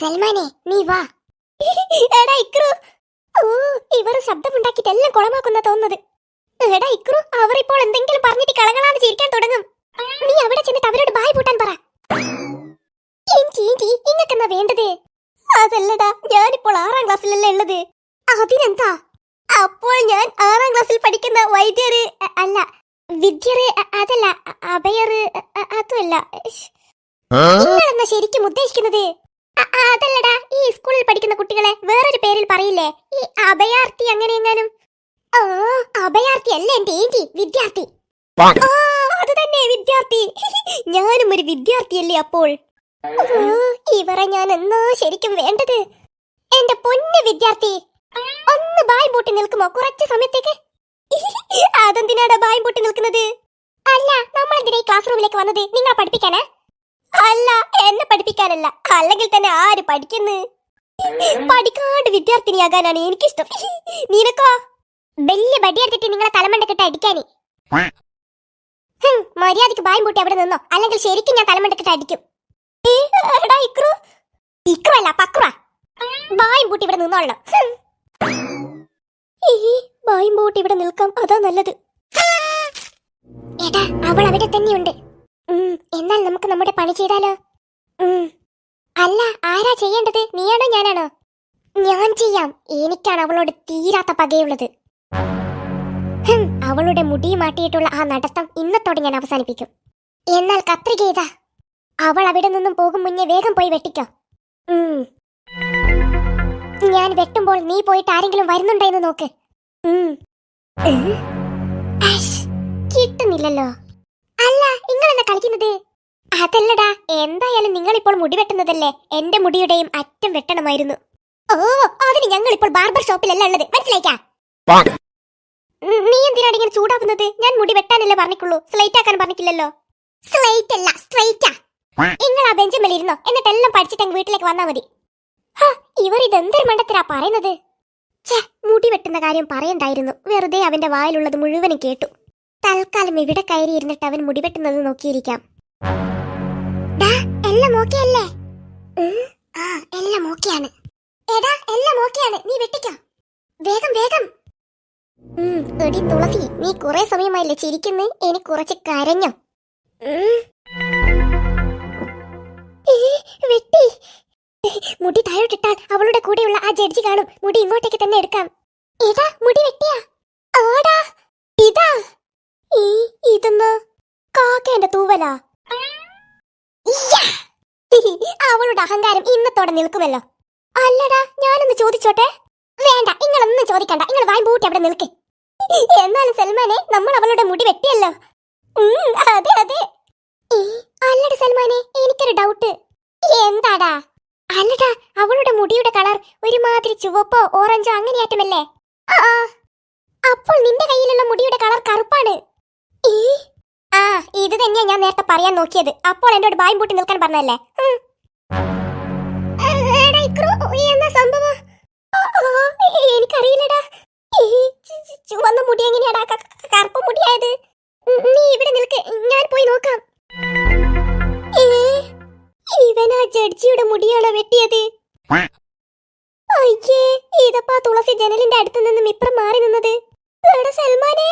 സൽമാനെ നീ വാ. എടാ ഇക്രു. ഓ ഇവർ ശബ്ദമുണ്ടാക്കിയിട്ട് എല്ലാം കുളമാക്കുന്ന തോന്നുന്നത്. എടാ ഇക്രു അവർ ഇപ്പോൾ എന്തെങ്കിലും പറഞ്ഞിട്ട് കളകളാന്ന് ചിരിക്കാൻ തുടങ്ങും. നീ അവിടെ ചെന്നിട്ട് അവരോട് ബായ് പൂട്ടാൻ പറ. ഇങ്ങക്കെന്നാ വേണ്ടത്? അതല്ലടാ ഞാനിപ്പോൾ ആറാം ക്ലാസ്സിലല്ലേ ഉള്ളത്. അതിനെന്താ? അപ്പോൾ ഞാൻ ആറാം ക്ലാസ്സിൽ പഠിക്കുന്ന വൈദ്യര് അല്ല വിദ്യര് അതല്ല അ- അഭയറ് അ- അ- അതുമല്ല. നിങ്ങളെന്നാ ശരിക്കും ഉദ്ദേശിക്കുന്നത്? അതല്ലടാ ഈ സ്കൂളിൽ പഠിക്കുന്ന കുട്ടികളെ വേറൊരു പേരിൽ പറയില്ലേ? ഈ അഭയാർത്ഥി അങ്ങനെ എങ്ങാനും? ഓ അഭയാർത്ഥി അല്ല എന്റെ ഏന്റി? വിദ്യാർത്ഥി. ഓ അത് തന്നെ വിദ്യാർത്ഥി. ഞാനും ഒരു വിദ്യാർത്ഥിയല്ലേ അപ്പോൾ. ഇവരെ ഞാൻ എന്നോ ശരിക്കും വേണ്ടത്? എന്റെ പൊന്ന് വിദ്യാർത്ഥി ഒന്ന് ബായ് പൂട്ടി നിൽക്കുമോ കുറച്ച് സമയത്തേക്ക്? അതെന്തിനാടാ ബായ് പൂട്ടി നിൽക്കുന്നത്? അല്ല നമ്മൾ എന്തിനാ ക്ലാസ് റൂമിലേക്ക് വന്നത്? നിങ്ങളെ പഠിപ്പിക്കാനാ? അല്ല പഠിപ്പിക്കാനല്ല അല്ലെങ്കിൽ തന്നെ ആര് പഠിക്കുന്നു? പഠിക്കാണ്ട് വിദ്യാർത്ഥിനിയാകാനാണ് എനിക്കിഷ്ടം. നിനക്കോ വലിയ ബടിയെടുത്തിട്ട് നിങ്ങളെ തലമണ്ടക്കിട്ട് അടിക്കാനേ. ഹും, മര്യാദയ്ക്ക് ബായും പൂട്ടി അവിടെ നിന്നോ. അല്ലെങ്കിൽ ശരിക്കും ഞാൻ തലമണ്ടക്കിട്ട് അടിക്കും. ഇക്രു. ഇക്രു അല്ല പൂട്ടി ഇവിടെ നിന്നോളണം. ബായും പൂട്ടി ഇവിടെ നിൽക്കാം. അതാ നല്ലത്. എടാ അവൾ അവിടെ തന്നെയുണ്ട്. എന്നാൽ നമുക്ക് നമ്മുടെ പണി ചെയ്താലോ. അല്ല ആരാ ചെയ്യേണ്ടത്? നീയാണോ ഞാനാണോ? ഞാൻ ചെയ്യാം. എനിക്കാണ് അവളോട് തീരാത്ത പകയുള്ളത്. അവളുടെ മുടി മാറ്റിയിട്ടുള്ള ആ നടത്തം ഇന്നത്തോടെ ഞാൻ അവസാനിപ്പിക്കും. എന്നാൽ കത്രിക ഇതാ. അവൾ അവിടെ നിന്നും പോകും മുന്നേ വേഗം പോയി വെട്ടിക്കോ. ഞാൻ വെട്ടുമ്പോൾ നീ പോയിട്ട് ആരെങ്കിലും വരുന്നുണ്ടോ എന്ന് നോക്ക്. കിട്ടുന്നില്ലല്ലോ. അല്ല നിങ്ങളെന്താ കളിക്കുന്നത്? അതല്ലടാ എന്തായാലും നിങ്ങൾ ഇപ്പോൾ മുടി വെട്ടുന്നതല്ലേ? എന്റെ മുടിയുടെയും അറ്റം വെട്ടണമായിരുന്നു. ഓ അതിന് ഞങ്ങൾ ഇപ്പോൾ ബാർബർ ഷോപ്പിലല്ല ഉള്ളത്. മനസ്സിലായിക്കാ? നീ എന്തിനാണ് ഇങ്ങനെ ചൂടാക്കുന്നത് ഞാൻ മുടി വെട്ടാനല്ലേ പറഞ്ഞിട്ടുള്ളൂ. സ്ലൈറ്റ് ആക്കാൻ പറഞ്ഞിട്ടില്ലല്ലോ. സ്ലൈറ്റ് അല്ല സ്ട്രൈറ്റാ നിങ്ങൾ ആ ബെഞ്ചുമേൽ ഇരുന്നോ. എന്നിട്ട് എല്ലാം പഠിച്ചിട്ട് അങ്ങ് വീട്ടിലേക്ക് വന്നാ മതി. ഇവർ ഇതെന്തൊരു മണ്ടത്തിലാ പറയുന്നത്? ഛേ മുടി വെട്ടുന്ന കാര്യം പറയണ്ടായിരുന്നു. വെറുതെ അവന്റെ വായിലുള്ളത് മുഴുവനും കേട്ടു. തൽക്കാലം ഇവിടെ കയറി ഇരുന്നിട്ട് അവൻ മുടി വെട്ടുന്നത് നോക്കിയിരിക്കാം. എല്ലാം അല്ലേ ആ എല്ലാം എടാ എല്ലാം നീ വെട്ടിക്കോ. വേഗം വേഗം. നീ കുറെ സമയമായില്ലേ ചിരിക്കുന്നു. എനിക്ക് കുറച്ച് കരഞ്ഞോ. വെട്ടി. മുടി താഴോട്ടിട്ടാൽ അവളുടെ കൂടെയുള്ള ആ ജഡ്ജി കാണും. മുടി ഇങ്ങോട്ടേക്ക് തന്നെ എടുക്കാം. എടാ മുടി വെട്ടിയാ. ആടാ ഇതാ. ഈ ഇതെന്ന് കാക്കേന്റെ തൂവലാ. അവളുടെ അഹങ്കാരം ഇന്നത്തോടെ നിൽക്കുമല്ലോ. അല്ലടാ ഞാനൊന്ന് ചോദിച്ചോട്ടെ? വേണ്ട നിങ്ങളൊന്നും ചോദിക്കണ്ട. നിങ്ങൾ വായി പൂട്ടി അവിടെ നിൽക്ക്. എന്നാലും സൽമാനെ നമ്മൾ അവളുടെ മുടി വെട്ടിയല്ലോ. അതെ അതെ. അല്ലട സൽമാനെ എനിക്കൊരു ഡൗട്ട്. എന്താടാ? അല്ലടാ അവളുടെ മുടിയുടെ കളർ ഒരുമാതിരി ചുവപ്പോ ഓറഞ്ചോ അങ്ങനെയാറ്റമല്ലേ. അപ്പോൾ നിന്റെ കയ്യിലുള്ള മുടിയുടെ കളർ കറുപ്പാണ്. തന്നെയാ ഞാൻ നേരത്തെ പറയാൻ നോക്കിയത്. അപ്പോൾ എന്നോട് ബായും പൂട്ടി നിൽക്കാൻ പറഞ്ഞല്ലേ എനിക്കറിയില്ലടാ. ചുവന്ന മുടി എങ്ങനെയാടാ? കറുപ്പ് മുടിയായത്? നീ ഇവിടെ നിൽക്ക്. ഞാൻ പോയി നോക്കാം. ഇവനാ ജഡ്ജിയുടെ മുടിയാണോ വെട്ടിയത്? അയ്യേ ഇതപ്പാ തുളസി ജനലിന്റെ അടുത്ത് നിന്നും ഇപ്പുറം മാറി നിന്നത്. എടാ സൽമാനെ.